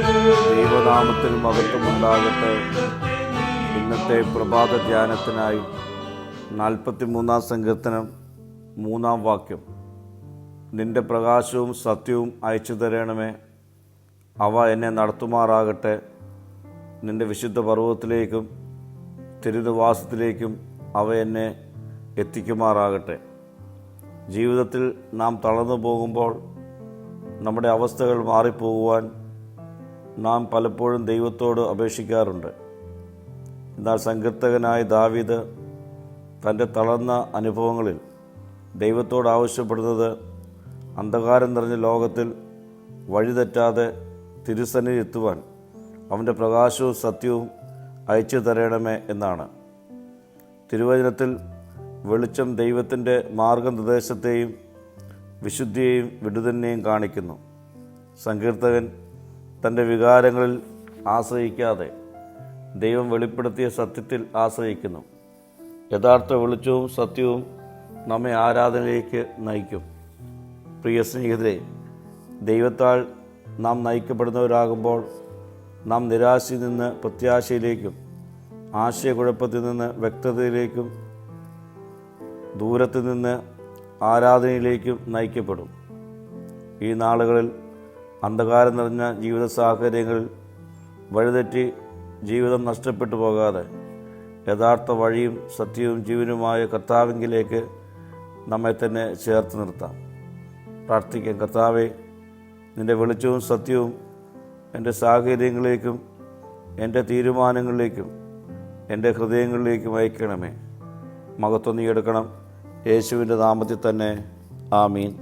നാമത്തിൽ മഹത്വമുണ്ടാകട്ടെ ഇന്നത്തെ പ്രഭാത ധ്യാനത്തിനായി നാൽപ്പത്തി മൂന്നാം സങ്കീർത്തനം മൂന്നാം വാക്യം. നിന്റെ പ്രകാശവും സത്യവും അയച്ചു തരണമേ. അവ എന്നെ നടത്തുമാറാകട്ടെ. നിന്റെ വിശുദ്ധ പർവതത്തിലേക്കും തിരുനിവാസത്തിലേക്കും അവ എന്നെ എത്തിക്കുമാറാകട്ടെ. ജീവിതത്തിൽ നാം തളർന്നു പോകുമ്പോൾ നമ്മുടെ അവസ്ഥകൾ മാറിപ്പോകുവാൻ നാം പലപ്പോഴും ദൈവത്തോട് അപേക്ഷിക്കാറുണ്ട്. എന്നാൽ സങ്കീർത്തകനായ ദാവീദ് തന്റെ തളർന്ന അനുഭവങ്ങളിൽ ദൈവത്തോട് ആവശ്യപ്പെടുന്നത് അന്ധകാരം നിറഞ്ഞ ലോകത്തിൽ വഴിതെറ്റാതെ തിരുസനിൽ എത്തുവാൻ അവന്റെ പ്രകാശവും സത്യവും അയച്ചു തരണമേ എന്നാണ്. തിരുവചനത്തിൽ വെളിച്ചം ദൈവത്തിന്റെ മാർഗനിർദ്ദേശത്തെയും വിശുദ്ധിയെയും വിടുതന്നെയും കാണിക്കുന്നു. സങ്കീർത്തകൻ തന്റെ വികാരങ്ങളിൽ ആശ്രയിക്കാതെ ദൈവം വെളിപ്പെടുത്തിയ സത്യത്തിൽ ആശ്രയിക്കുന്നു. യഥാർത്ഥ വെളിച്ചവും സത്യവും നമ്മെ ആരാധനയിലേക്ക് നയിക്കും. പ്രിയ സ്നേഹിതരെ ദൈവത്താൽ നാം നയിക്കപ്പെടുന്നവരാകുമ്പോൾ നാം നിരാശയിൽ നിന്ന് പ്രത്യാശയിലേക്കും ആശയക്കുഴപ്പത്തിൽ നിന്ന് വ്യക്തതയിലേക്കും ദൂരത്തു നിന്ന് ആരാധനയിലേക്കും നയിക്കപ്പെടും. ഈ നാളുകളിൽ അന്ധകാരം നിറഞ്ഞ ജീവിത സാഹചര്യങ്ങൾ വഴിതെറ്റി ജീവിതം നഷ്ടപ്പെട്ടു പോകാതെ യഥാർത്ഥ വഴിയും സത്യവും ജീവനുമായ കർത്താവിങ്കിലേക്ക് നമ്മെ തന്നെ ചേർത്ത് നിർത്താം. പ്രാർത്ഥിക്കാം കർത്താവെ നിന്റെ വെളിച്ചവും സത്യവും എന്റെ സാഹചര്യങ്ങളിലേക്കും എന്റെ തീരുമാനങ്ങളിലേക്കും എന്റെ ഹൃദയങ്ങളിലേക്കും അയക്കണമേ. മഹത്വം നീ എടുക്കണം. യേശുവിന്റെ നാമത്തിൽ തന്നെ. ആമീൻ.